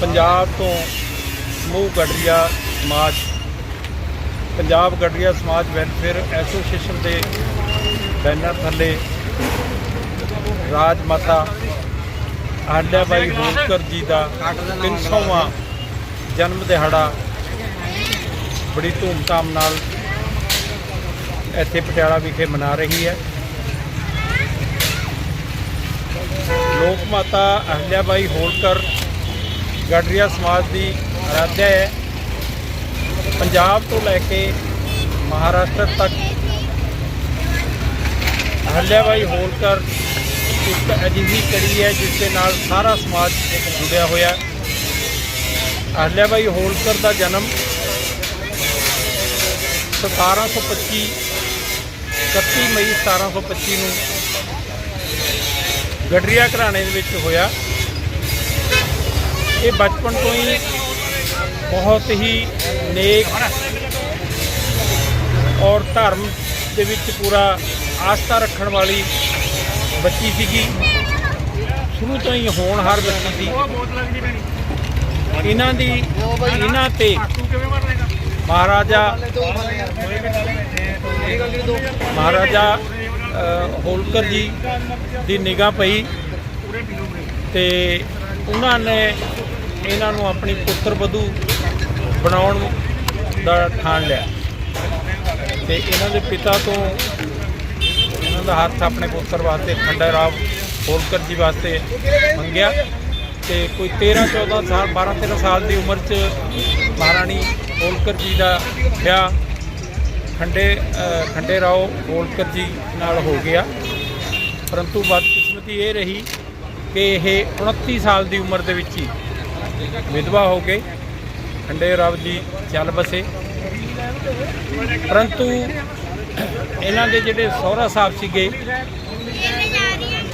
ਪੰਜਾਬ ਤੋਂ ਸਮੂਹ ਗੜਰੀਆ ਸਮਾਜ। ਪੰਜਾਬ ਗੜਰੀਆ ਸਮਾਜ ਵੈਲਫੇਅਰ ਐਸੋਸੀਏਸ਼ਨ ਦੇ ਬੈਨਰ ਥੱਲੇ। ਰਾਜ ਮਾਤਾ ਆਹਲਿਆਬਾਈ ਹੋਲਕਰ ਜੀ ਦਾ 300ਵਾਂ ਜਨਮ ਦਿਹਾੜਾ। ਬੜੀ ਧੂਮਧਾਮ ਨਾਲ ਇੱਥੇ ਪਟਿਆਲਾ ਵਿਖੇ ਮਨਾ ਰਹੀ ਹੈ। ਲੋਕ ਮਾਤਾ ਅਹਲਿਆਬਾਈ ਹੋਲਕਰ ਗੜਰੀਆ ਸਮਾਜ ਦੀ ਆਰਾਧਿਆ ਹੈ। ਪੰਜਾਬ ਤੋਂ ਲੈ ਕੇ ਮਹਾਰਾਸ਼ਟਰ ਤੱਕ ਅਹਲਿਆਬਾਈ ਹੋਲਕਰ ਇੱਕ ਅਜਿਹੀ ਕੜੀ ਹੈ, ਜਿਸ ਦੇ ਨਾਲ ਸਾਰਾ ਸਮਾਜ ਜੁੜਿਆ ਹੋਇਆ ਹੈ। ਅਹਲਿਆਬਾਈ ਹੋਲਕਰ ਦਾ ਜਨਮ 1725 31 ਮਈ 1725 ਨੂੰ ਗੜਰੀਆ ਘਰਾਣੇ ਦੇ ਵਿੱਚ ਹੋਇਆ। ਇਹ ਬਚਪਨ ਤੋਂ ਹੀ ਬਹੁਤ ਹੀ ਨੇਕ ਔਰ ਧਰਮ ਦੇ ਵਿੱਚ ਪੂਰਾ ਆਸਥਾ ਰੱਖਣ ਵਾਲੀ ਬੱਚੀ ਸੀਗੀ। ਸ਼ੁਰੂ ਤੋਂ ਹੀ ਹੋਣਹਾਰ ਬੱਚੀ ਸੀ ਇਹਨਾਂ ਦੀ, ਇਹਨਾਂ ਤੇ ਮਹਾਰਾਜਾ ਮਹਾਰਾਜਾ ਹੋਲਕਰ ਜੀ ਦੀ ਨਿਗਾਹ ਪਈ ਤੇ ਉਹਨਾਂ ਨੇ ਇਹਨਾਂ ਨੂੰ ਆਪਣੀ ਪੁੱਤਰ ਵਧੂ ਬਣਾਉਣ ਦਾ ਠਾਣ ਲਿਆ। ਤੇ ਇਹਨਾਂ ਦੇ ਪਿਤਾ ਤੋਂ ਇਹਨਾਂ ਦਾ ਹੱਥ ਆਪਣੇ ਪੁੱਤਰ ਵਾਸਤੇ ਖੰਡਾ ਰਾਵ ਹੋਲਕਰ ਜੀ ਵਾਸਤੇ ਮੰਗਿਆ। ਤੇ ਕੋਈ 13 14 ਸਾਲ 12 13 ਸਾਲ ਦੀ ਉਮਰ 'ਚ ਮਹਾਰਾਣੀ ਹੋਲਕਰ ਜੀ ਦਾ ਵਿਆਹ ਖੰਡੇ ਖੰਡੇ ਰਾਓ ਹੋਲਕਰ ਜੀ ਨਾਲ ਹੋ ਗਿਆ। ਪਰੰਤੂ ਬਦਕਿਸਮਤੀ ਇਹ ਰਹੀ ਕਿ ਇਹ 29 ਸਾਲ ਦੀ ਉਮਰ ਦੇ ਵਿੱਚ ਹੀ ਵਿਧਵਾ ਹੋ ਗਏ ਖੰਡੇ ਰਾਓ ਜੀ ਚੱਲ ਬਸੇ। ਪਰੰਤੂ ਇਹਨਾਂ ਦੇ ਜਿਹੜੇ ਸਹੁਰਾ ਸਾਹਿਬ ਸੀਗੇ,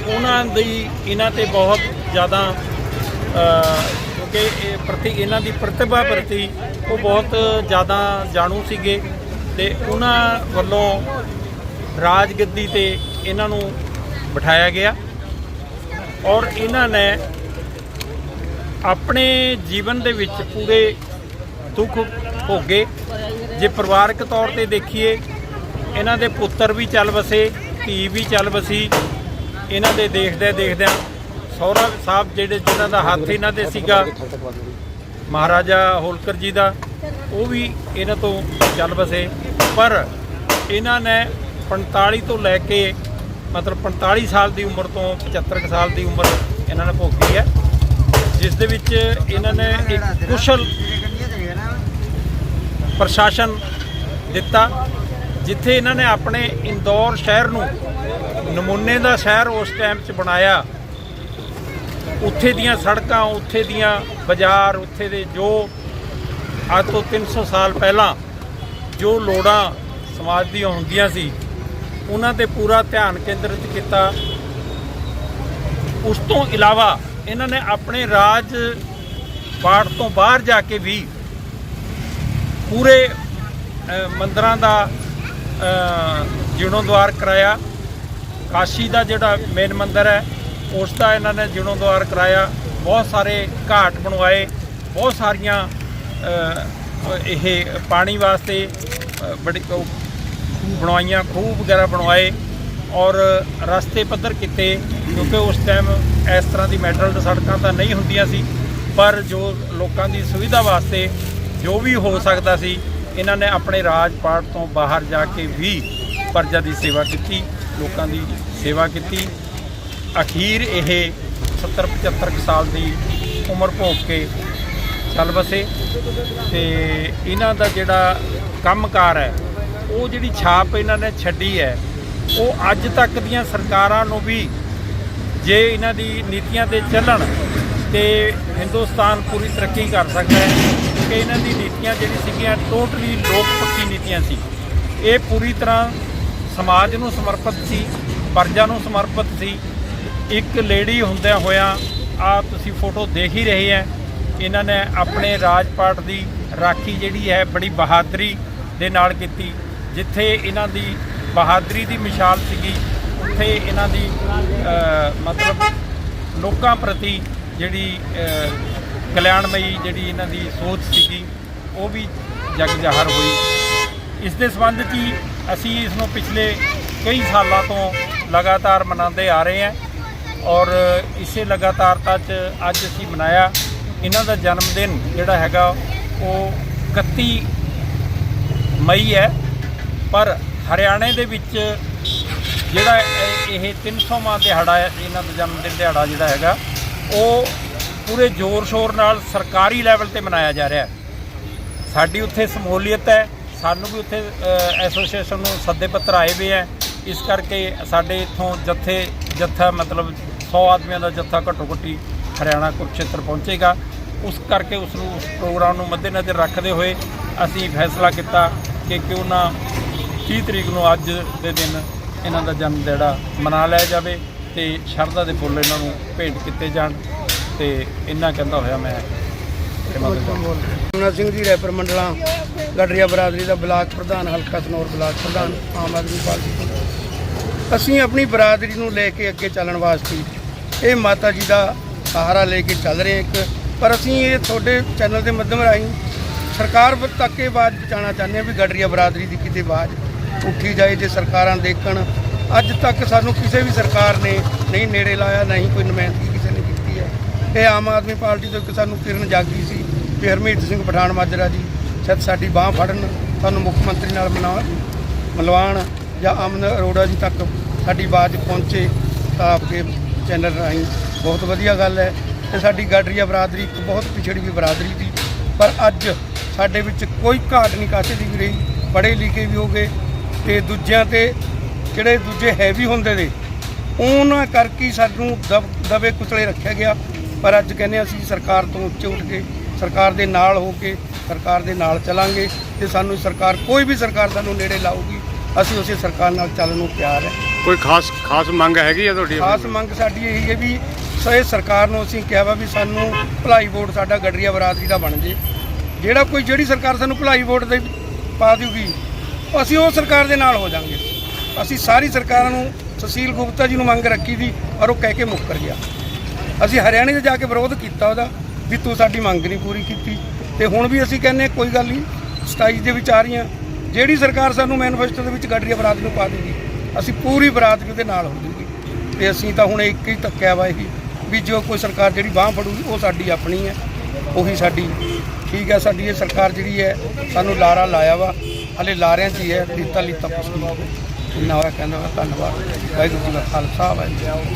ਉਹਨਾਂ ਦੀ ਇਹਨਾਂ ਤੇ ਬਹੁਤ ਜ਼ਿਆਦਾ ਕਿਉਂਕਿ ਇਹ ਪ੍ਰਤੀ ਇਹਨਾਂ ਦੀ ਪ੍ਰਤਿਭਾ ਪ੍ਰਤੀ ਉਹ ਬਹੁਤ ਜ਼ਿਆਦਾ ਜਾਣੂ ਸੀਗੇ ਤੇ ਉਹਨਾਂ ਵੱਲੋਂ ਰਾਜਗੱਦੀ ਤੇ ਇਹਨਾਂ ਨੂੰ ਬਿਠਾਇਆ ਗਿਆ ਔਰ ਇਹਨਾਂ ਨੇ ਆਪਣੇ ਜੀਵਨ ਦੇ ਵਿੱਚ ਪੂਰੇ ਦੁੱਖ ਭੋਗੇ। ਜੇ ਪਰਿਵਾਰਕ ਤੌਰ ਤੇ ਦੇਖੀਏ, ਇਹਨਾਂ ਦੇ ਪੁੱਤਰ ਵੀ ਚੱਲ ਵਸੇ, ਧੀ ਵੀ ਚੱਲ ਵਸੀ। ਇਹਨਾਂ ਦੇ ਦੇਖਦੇ ਦੇਖਦਿਆਂ ਸਹੁਰਾ ਸਾਹਿਬ ਜਿਹੜੇ ਜਿਨ੍ਹਾਂ ਦਾ ਹੱਥ ਇਹਨਾਂ ਦੇ ਸੀਗਾ, ਮਹਾਰਾਜਾ ਹੋਲਕਰ ਜੀ ਦਾ, ਉਹ ਵੀ ਇਹਨਾਂ ਤੋਂ ਚੱਲ ਵਸੇ। ਪਰ ਇਹਨਾਂ ਨੇ 45 ਤੋਂ ਲੈ ਕੇ ਮਤਲਬ 45 ਸਾਲ ਦੀ ਉਮਰ ਤੋਂ 75 ਕੁ ਸਾਲ ਦੀ ਉਮਰ ਇਹਨਾਂ ਨੇ ਭੋਗ। ਦੇ ਵਿੱਚ ਇਹਨਾਂ ਨੇ ਇੱਕ ਕੁਸ਼ਲ ਪ੍ਰਸ਼ਾਸਨ ਦਿੱਤਾ, ਜਿੱਥੇ ਇਹਨਾਂ ਨੇ ਆਪਣੇ ਇੰਦੌਰ ਸ਼ਹਿਰ ਨੂੰ ਨਮੂਨੇ ਦਾ ਸ਼ਹਿਰ ਉਸ ਟਾਈਮ 'ਚ ਬਣਾਇਆ। ਉੱਥੇ ਦੀਆਂ ਸੜਕਾਂ, ਉੱਥੇ ਦੀਆਂ ਬਾਜ਼ਾਰ, ਉੱਥੇ ਦੇ ਜੋ ਅੱਜ ਤੋਂ 300 ਸਾਲ ਪਹਿਲਾਂ ਜੋ ਲੋੜਾਂ ਸਮਾਜ ਦੀਆਂ ਹੁੰਦੀਆਂ ਸੀ, ਉਹਨਾਂ ਤੇ ਪੂਰਾ ਧਿਆਨ ਕੇਂਦਰਿਤ ਕੀਤਾ। ਉਸ ਤੋਂ ਇਲਾਵਾ ਇਹਨਾਂ ਨੇ ਆਪਣੇ ਰਾਜ ਪਾਠ ਤੋਂ ਬਾਹਰ ਜਾ ਕੇ ਵੀ ਪੂਰੇ ਮੰਦਰਾਂ ਦਾ ਜੀਣੋਦਵਾਰ ਕਰਾਇਆ। ਕਾਸ਼ੀ ਦਾ ਜਿਹੜਾ ਮੇਨ ਮੰਦਰ ਹੈ, ਉਸ ਦਾ ਇਹਨਾਂ ਨੇ ਜੀਣੋਦਵਾਰ ਕਰਾਇਆ। ਬਹੁਤ ਸਾਰੇ ਘਾਟ ਬਣਵਾਏ, ਬਹੁਤ ਸਾਰੀਆਂ ਇਹ ਪਾਣੀ ਵਾਸਤੇ ਬੜੀ ਖੂਹ ਬਣਵਾਈਆਂ, ਖੂਹ ਵਗੈਰਾ ਬਣਵਾਏ। ਔਰ ਰਸਤੇ ਪੱਧਰ ਕੀਤੇ, ਕਿਉਂਕਿ ਉਸ ਟਾਈਮ ਇਸ ਤਰ੍ਹਾਂ ਦੀ ਮੈਟਰਲ ਸੜਕਾਂ ਤਾਂ ਨਹੀਂ ਹੁੰਦੀਆਂ ਸੀ, ਪਰ ਜੋ ਲੋਕਾਂ ਦੀ ਸੁਵਿਧਾ ਵਾਸਤੇ ਜੋ ਵੀ ਹੋ ਸਕਦਾ ਸੀ, ਇਹਨਾਂ ਨੇ ਆਪਣੇ ਰਾਜ ਪਾਠ ਤੋਂ ਬਾਹਰ ਜਾ ਕੇ ਵੀ ਪਰਜ਼ਾ ਦੀ ਸੇਵਾ ਕੀਤੀ, ਲੋਕਾਂ ਦੀ ਸੇਵਾ ਕੀਤੀ। ਅਖੀਰ ਇਹ 70 75 ਕੁ ਸਾਲ ਦੀ ਉਮਰ ਭੋਗ ਕੇ ਚੱਲ ਵਸੇ ਤੇ ਇਹਨਾਂ ਦਾ ਜਿਹੜਾ ਕੰਮਕਾਰ ਹੈ, ਉਹ ਜਿਹੜੀ ਛਾਪ ਇਹਨਾਂ ਨੇ ਛੱਡੀ ਹੈ ਉਹ ਅੱਜ ਤੱਕ ਦੀਆਂ ਸਰਕਾਰਾਂ ਨੂੰ ਵੀ ਜੇ ਇਹਨਾਂ ਦੀ ਨੀਤੀਆਂ ਤੇ ਚੱਲਣ ਤੇ ਹਿੰਦੁਸਤਾਨ ਪੂਰੀ ਤਰੱਕੀ ਕਰ ਸਕਦਾ ਹੈ ਕਿ ਇਹਨਾਂ ਦੀ ਨੀਤੀਆਂ ਜਿਹੜੀ ਸੀਗੀਆਂ ਟੋਟਲੀ ਲੋਕ ਪੱਖੀ ਨੀਤੀਆਂ ਸੀ। ਇਹ ਪੂਰੀ ਤਰ੍ਹਾਂ ਸਮਾਜ ਨੂੰ ਸਮਰਪਿਤ ਸੀ ਪਰਜਾ ਨੂੰ ਸਮਰਪਿਤ ਸੀ। ਇੱਕ ਲੇਡੀ ਹੁੰਦਿਆਂ ਹੋਇਆ ਆ ਤੁਸੀਂ ਫੋਟੋ ਦੇਖ ਹੀ ਰਹੇ ਹੈ। ਇਹਨਾਂ ਨੇ ਆਪਣੇ ਰਾਜਪਾਟ ਦੀ ਰਾਖੀ ਜਿਹੜੀ ਹੈ ਬੜੀ ਬਹਾਦਰੀ ਦੇ ਨਾਲ ਕੀਤੀ, ਜਿੱਥੇ ਇਹਨਾਂ ਦੀ ਬਹਾਦਰੀ ਦੀ ਮਿਸਾਲ ਸੀਗੀ। ਉੱਥੇ ਇਹਨਾਂ ਦੀ ਮਤਲਬ ਲੋਕਾਂ ਪ੍ਰਤੀ ਜਿਹੜੀ ਕਲਿਆਣਮਈ ਜਿਹੜੀ ਇਹਨਾਂ ਦੀ ਸੋਚ ਸੀਗੀ, ਉਹ ਵੀ ਜਗ ਜ਼ਾਹਰ ਹੋਈ। ਇਸ ਦੇ ਸੰਬੰਧ 'ਚ ਹੀ ਅਸੀਂ ਇਸ ਨੂੰ ਪਿਛਲੇ ਕਈ ਸਾਲਾਂ ਤੋਂ ਲਗਾਤਾਰ ਮਨਾਉਂਦੇ ਆ ਰਹੇ ਹਾਂ ਔਰ ਇਸੇ ਲਗਾਤਾਰਤਾ 'ਚ ਅੱਜ ਅਸੀਂ ਮਨਾਇਆ। ਇਹਨਾਂ ਦਾ ਜਨਮ ਦਿਨ ਜਿਹੜਾ ਹੈਗਾ, ਉਹ 31 ਮਈ ਹੈ। ਪਰ ਹਰਿਆਣੇ ਦੇ ਵਿੱਚ ਜਿਹੜਾ ਇਹ- ਇਹ 300ਵਾਂ ਦਿਹਾੜਾ ਹੈ, ਇਹਨਾਂ ਦਾ ਜਨਮ ਦਿਨ ਦਿਹਾੜਾ ਜਿਹੜਾ ਹੈਗਾ, ਉਹ ਪੂਰੇ ਜ਼ੋਰ ਸ਼ੋਰ ਨਾਲ ਸਰਕਾਰੀ ਲੈਵਲ ਤੇ ਮਨਾਇਆ ਜਾ ਰਿਹਾ ਹੈ। ਸਾਡੀ ਉੱਥੇ ਸਮੂਲੀਅਤ ਹੈ, ਸਾਨੂੰ ਵੀ ਉੱਥੇ ਐਸੋਸੀਏਸ਼ਨ ਨੂੰ ਸੱਦੇ ਪੱਤਰ ਆਏ ਹੋਏ ਹੈ। ਇਸ ਕਰਕੇ ਸਾਡੇ ਇੱਥੋਂ ਜੱਥੇ, ਜੱਥਾ ਮਤਲਬ 100 ਆਦਮੀਆਂ ਦਾ ਜੱਥਾ ਘੱਟੋ ਘੱਟੀ ਹਰਿਆਣਾ ਕੁਰਕਸ਼ੇਤਰ ਪਹੁੰਚੇਗਾ। ਉਸ ਕਰਕੇ ਉਸ ਨੂੰ ਉਸ ਪ੍ਰੋਗਰਾਮ ਨੂੰ ਮੱਦੇਨਜ਼ਰ ਰੱਖਦੇ ਹੋਏ ਅਸੀਂ ਫੈਸਲਾ ਕੀਤਾ ਕਿ ਕਿਉਂ ਨਾ 30 ਤਰੀਕ ਨੂੰ ਅੱਜ ਦੇ ਦਿਨ ਇਹਨਾਂ ਦਾ ਜਨਮ ਦਿਹਾੜਾ ਮਨਾ ਲਿਆ ਜਾਵੇ ਤੇ ਸ਼ਰਧਾ ਦੇ ਫੁੱਲ ਇਹਨਾਂ ਨੂੰ ਭੇਟ ਕੀਤੇ ਜਾਣ ਤੇ ਇੰਨਾ ਕਹਿੰਦਾ ਹੋਇਆ ਮੈਂ ਸਮਾਗਮ ਸਿੰਘ ਜੀ, ਰੈਪਰ ਮੰਡਲਾਂ ਗੜਰੀਆ ਬਰਾਦਰੀ ਦਾ ਬਲਾਕ ਪ੍ਰਧਾਨ, ਹਲਕਾ ਸਨੌਰ ਬਲਾਕ ਪ੍ਰਧਾਨ, ਆਮ ਆਦਮੀ ਪਾਰਟੀ ਅਸੀਂ ਆਪਣੀ ਬਰਾਦਰੀ ਨੂੰ ਲੈ ਕੇ ਅੱਗੇ ਚੱਲਣ ਵਾਸਤੇ ਇਹ ਮਾਤਾ ਜੀ ਦਾ ਸਹਾਰਾ ਲੈ ਕੇ ਚੱਲ ਰਹੇ ਇੱਕ, ਪਰ ਅਸੀਂ ਇਹ ਤੁਹਾਡੇ ਚੈਨਲ ਦੇ ਮਾਧਿਅਮ ਰਾਹੀਂ ਸਰਕਾਰ ਤੱਕ ਇਹ ਆਵਾਜ਼ ਪਹੁੰਚਾਉਣਾ ਚਾਹੁੰਦੇ ਹਾਂ ਵੀ ਗੜਰੀਆ ਬਰਾਦਰੀ ਦੀ ਕਿਤੇ ਆਵਾਜ਼ ਉੱਠੀ ਜਾਏ ਜੇ ਸਰਕਾਰਾਂ ਦੇਖਣ। ਅੱਜ ਤੱਕ ਸਾਨੂੰ ਕਿਸੇ ਵੀ ਸਰਕਾਰ ਨੇ ਨਹੀਂ ਨੇੜੇ ਲਾਇਆ ਨਹੀਂ ਕੋਈ ਨੁਮਾਇੰਦਗੀ ਕਿਸੇ ਨੇ ਕੀਤੀ ਹੈ। ਇਹ ਆਮ ਆਦਮੀ ਪਾਰਟੀ ਤੋਂ ਇੱਕ ਸਾਨੂੰ ਕਿਰਨ ਜਾਗੀ ਸੀ ਵੀ ਹਰਮੀਤ ਸਿੰਘ ਪਠਾਨ ਮਾਜਰਾ ਜੀ ਸ਼ਾਇਦ ਸਾਡੀ ਬਾਹ ਫੜਨ, ਸਾਨੂੰ ਮੁੱਖ ਮੰਤਰੀ ਨਾਲ ਮਨਾ ਮਿਲਵਾਉਣ ਜਾਂ ਅਮਨ ਅਰੋੜਾ ਜੀ ਤੱਕ ਸਾਡੀ ਆਵਾਜ਼ ਪਹੁੰਚੇ ਤਾਂ ਆਪਕੇ ਚੈਨਲ ਰਾਹੀਂ। ਬਹੁਤ ਵਧੀਆ ਗੱਲ ਹੈ। ਤੇ ਸਾਡੀ ਗਾਡਰੀਆ ਬਰਾਦਰੀ, ਇੱਕ ਬਹੁਤ ਪਿਛੜੀ ਵੀ ਬਰਾਦਰੀ ਸੀ ਪਰ ਅੱਜ ਸਾਡੇ ਵਿੱਚ ਕੋਈ ਘਾਟ ਨਹੀਂ ਕਾਸੇ ਦੀ ਵੀ ਰਹੀ? ਪੜ੍ਹੇ ਲਿਖੇ ਵੀ ਹੋ ਗਏ ਤੇ ਦੂਜਿਆਂ ਤੇ ਜਿਹੜੇ ਦੂਜੇ ਹੈਵੀ ਹੁੰਦੇ ਨੇ ਉਹਨਾਂ ਕਰਕੇ ਸਾਨੂੰ ਦਬ- ਦਬੇ ਕੁਚਲੇ ਰੱਖਿਆ ਗਿਆ। ਪਰ ਅੱਜ ਕਹਿੰਦੇ ਅਸੀਂ ਸਰਕਾਰ ਤੋਂ ਉੱਚੇ ਉੱਠ ਕੇ ਸਰਕਾਰ ਦੇ ਨਾਲ ਹੋ ਕੇ ਸਰਕਾਰ ਦੇ ਨਾਲ ਚੱਲਾਂਗੇ ਤੇ ਸਾਨੂੰ ਸਰਕਾਰ ਕੋਈ ਵੀ ਸਰਕਾਰ ਸਾਨੂੰ ਨੇੜੇ ਲਾਊਗੀ ਅਸੀਂ ਉਸੇ ਸਰਕਾਰ ਨਾਲ ਚੱਲਣ ਨੂੰ ਤਿਆਰ ਹੈ। ਕੋਈ ਖਾਸ ਖਾਸ ਮੰਗ ਹੈਗੀ ਆ ਤੁਹਾਡੀ? ਖਾਸ ਮੰਗ ਸਾਡੀ ਇਹੀ ਹੈ ਵੀ ਸ- ਇਹ ਸਰਕਾਰ ਨੂੰ ਅਸੀਂ ਕਿਹਾ ਵਾ ਵੀ ਸਾਨੂੰ ਭਲਾਈ ਵੋਟ ਸਾਡਾ ਗੜਰੀਆ ਬਰਾਦਰੀ ਦਾ ਬਣ ਜੇ। ਜਿਹੜਾ ਕੋਈ ਜਿਹੜੀ ਸਰਕਾਰ ਸਾਨੂੰ ਭਲਾਈ ਵੋਟ ਦੇ ਪਾ ਦਿਊਗੀ ਅਸੀਂ ਉਹ ਸਰਕਾਰ ਦੇ ਨਾਲ ਹੋ ਜਾਾਂਗੇ ਅਸੀਂ ਸਾਰੀ ਸਰਕਾਰਾਂ ਨੂੰ ਸੁਸ਼ੀਲ ਗੁਪਤਾ ਜੀ ਨੂੰ ਮੰਗ ਰੱਖੀ ਸੀ ਔਰ ਉਹ ਕਹਿ ਕੇ ਮੁੱਕਰ ਗਿਆ। ਅਸੀਂ ਹਰਿਆਣੇ 'ਚ ਜਾ ਕੇ ਵਿਰੋਧ ਕੀਤਾ ਉਹਦਾ ਵੀ ਤੂੰ ਸਾਡੀ ਮੰਗ ਨਹੀਂ ਪੂਰੀ ਕੀਤੀ। ਤੇ ਹੁਣ ਵੀ ਅਸੀਂ ਕਹਿੰਨੇ ਕੋਈ ਗੱਲ ਨਹੀਂ 27 ਦੇ ਵਿੱਚ ਆ ਰਹੀਆਂ। ਜਿਹੜੀ ਸਰਕਾਰ ਸਾਨੂੰ ਮੈਨੀਫੈਸਟੋ ਦੇ ਵਿੱਚ ਗੱਡਰੀ ਬਰਾਦਰੀ ਨੂੰ ਪਾ ਦੇਗੀ। ਅਸੀਂ ਪੂਰੀ ਬਰਾਦਰੀ ਉਹਦੇ ਨਾਲ ਹੋ ਜੂਗੀ। ਤੇ ਅਸੀਂ ਤਾਂ ਹੁਣ ਇੱਕ ਹੀ ਧੱਕਿਆ ਵਾ ਇਹੀ ਵੀ ਜੋ ਕੋਈ ਸਰਕਾਰ ਜਿਹੜੀ ਬਾਹ ਫੜੂਗੀ, ਉਹ ਸਾਡੀ ਆਪਣੀ ਹੈ। ਉਹੀ ਸਾਡੀ ਠੀਕ ਹੈ, ਸਾਡੀ ਇਹ ਸਰਕਾਰ ਜਿਹੜੀ ਹੈ, ਸਾਨੂੰ ਲਾਰਾ ਲਾਇਆ ਵਾ। ਹਲੇ ਲਾਰਿਆਂ 'ਚ ਹੀ ਹੈ ਲੀਤਾ ਲੀਤਾ ਪੁੱਛਦੀ ਇੰਨਾ ਹੋਇਆ, ਕਹਿੰਦਾ ਵਾ ਧੰਨਵਾਦ। ਵਾਹਿਗੁਰੂ ਜੀ ਦਾ ਖਾਲਸਾ, ਵਾਹਿਗੁਰੂ